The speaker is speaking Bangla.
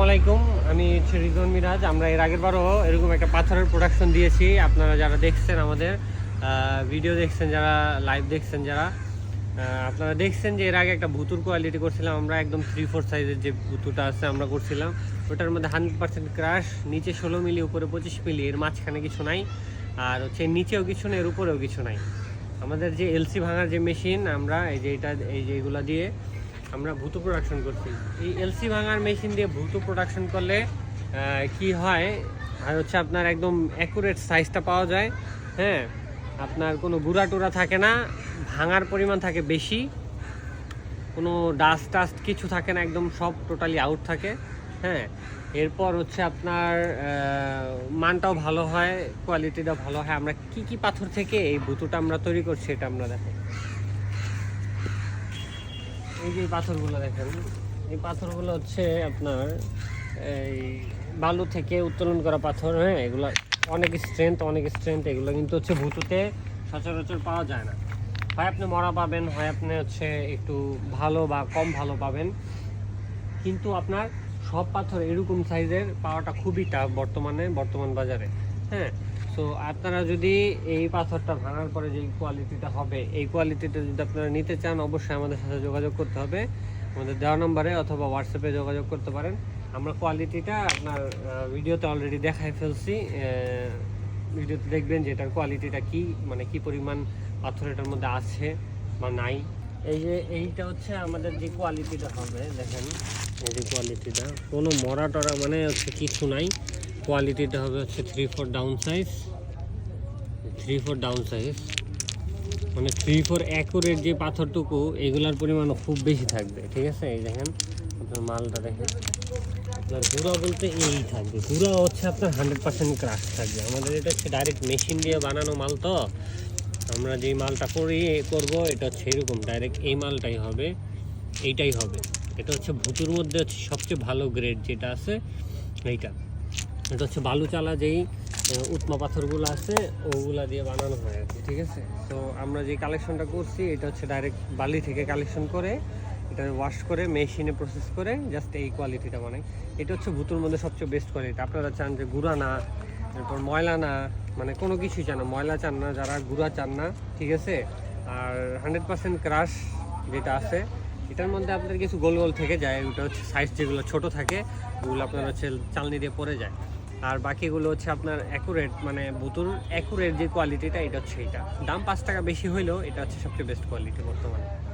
আসসালামু আলাইকুম, আমি হচ্ছে রিজন মিরাজ। আমরা এর আগের বারও এরকম একটা পাথরের প্রোডাকশন দিয়েছি। আপনারা যারা দেখছেন আমাদের ভিডিও দেখছেন, যারা লাইভ দেখছেন যারা আপনারা দেখছেন যে এর আগে একটা ভুতুর কোয়ালিটি করছিলাম। আমরা একদম থ্রি ফোর সাইজের যে ভুতুটা আছে, আমরা করছিলাম। ওটার মধ্যে হান্ড্রেড পার্সেন্ট ক্রাশ নিচে ষোলো মিলি, উপরে পঁচিশ মিলি, এর মাঝখানে কিছু নাই। আর হচ্ছে নিচেও কিছু নেই, এর উপরেও কিছু নাই। আমাদের যে এলসি ভাঙার যে মেশিন আমরা এই যে এটা, এই যে এগুলা দিয়ে আমরা ভূত প্রোডাকশন করছি। এই এলসি ভাঙার মেশিন দিয়ে ভূত প্রোডাকশন করলে কি হয়? আর হচ্ছে আপনার একদম অ্যাকুরেট সাইজটা পাওয়া যায়। হ্যাঁ? আপনার কোনো গুঁড়া টুরা থাকে না, ভাঙার পরিমাণ থাকে বেশি। কোনো ডাস্ট টাস্ট কিছু থাকে না, একদম সব টোটালি আউট থাকে। হ্যাঁ? এরপর হচ্ছে আপনার মানটাও ভালো হয় কোয়ালিটিটা ভালো হয়। আমরা কি কি পাথর থেকে এই ভুতুটা আমরা তৈরি করছি, এটা আমরা দেখো। এই যে পাথরগুলো দেখেন, এই পাথরগুলো হচ্ছে আপনার এই বালু থেকে উত্তোলন করা পাথর হ্যাঁ এগুলো অনেক স্ট্রেংথ অনেক স্ট্রেংথ এগুলো কিন্তু হচ্ছে ভুতুতে সচরাচর পাওয়া যায় না। হয় আপনি মরা পাবেন, হয় আপনি হচ্ছে একটু ভালো বা কম ভালো পাবেন। কিন্তু আপনার সব পাথর এরকম সাইজের পাওয়াটা খুবই টাফ বর্তমানে, বর্তমান বাজারে হ্যাঁ। সো আপনারা যদি এই পাথরটা ভাঙার পরে যে কোয়ালিটিটা হবে, এই কোয়ালিটিটা যদি আপনারা নিতে চান, অবশ্যই আমাদের সাথে যোগাযোগ করতে হবে। আমাদের দেওয়া নম্বরে অথবা হোয়াটসঅ্যাপে যোগাযোগ করতে পারেন। আমরা কোয়ালিটিটা আপনার ভিডিওতে অলরেডি দেখাই ফেলছি। ভিডিওতে দেখবেন যে এটার কোয়ালিটিটা কি মানে কি পরিমাণ পাথর এটার মধ্যে আছে বা নাই। এই যে, এইটা হচ্ছে আমাদের যে কোয়ালিটিটা হবে, দেখেন। এই যে কোয়ালিটিটা কোনো মরা টরা মানে হচ্ছে কিছু নাই। কোয়ালিটিটা হবে হচ্ছে three four down size three four down size মানে থ্রি ফোর অ্যাকুরেট যে পাথরটুকু, এগুলার পরিমাণও খুব বেশি থাকবে, ঠিক আছে? এই দেখেন, আপনার মালটা দেখেন। আপনার গুঁড়া বলতে এই থাকবে। গুঁড়া হচ্ছে আপনার হান্ড্রেড পার্সেন্ট ক্রাশ থাকবে। আমাদের এটা হচ্ছে ডাইরেক্ট মেশিন দিয়ে বানানো মাল তো। আমরা যেই মালটা করি করব, এটা হচ্ছে এরকম ডাইরেক্ট এই মালটাই হবে, এইটাই হবে। এটা হচ্ছে ভুতুর মধ্যে হচ্ছে সবচেয়ে ভালো গ্রেড যেটা আছে, এইটা। এটা হচ্ছে বালু চালা যেই উৎমা পাথরগুলো আছে, ওগুলা দিয়ে বানানো হয় আর কি, ঠিক আছে? তো আমরা যে কালেকশনটা করছি, এটা হচ্ছে ডাইরেক্ট বালি থেকে কালেকশন করে, এটা ওয়াশ করে মেশিনে প্রসেস করে জাস্ট এই কোয়ালিটিটা বানাই। এটা হচ্ছে ভুতুর মধ্যে সবচেয়ে বেস্ট কোয়ালিটি আপনারা চান যে গুঁড়া না এরপর ময়লা না মানে কোনো কিছুই চান না, ময়লা চান না, যারা গুঁড়া চান না, ঠিক আছে? আর হান্ড্রেড পার্সেন্ট ক্রাশ যেটা আছে, এটার মধ্যে আপনার কিছু গোল গোল থেকে যায়, ওটা হচ্ছে সাইজ যেগুলো ছোট থাকে, ওগুলো আপনার হচ্ছে চালনি দিয়ে পড়ে যায়। আর বাকিগুলো হচ্ছে আপনার অ্যাকুরেট মানে বুতুর অ্যাকুরেট যে কোয়ালিটিটা এটা হচ্ছে এটা। দাম পাঁচ টাকা বেশি হইলেও এটা হচ্ছে সবচেয়ে বেস্ট কোয়ালিটি বর্তমানে।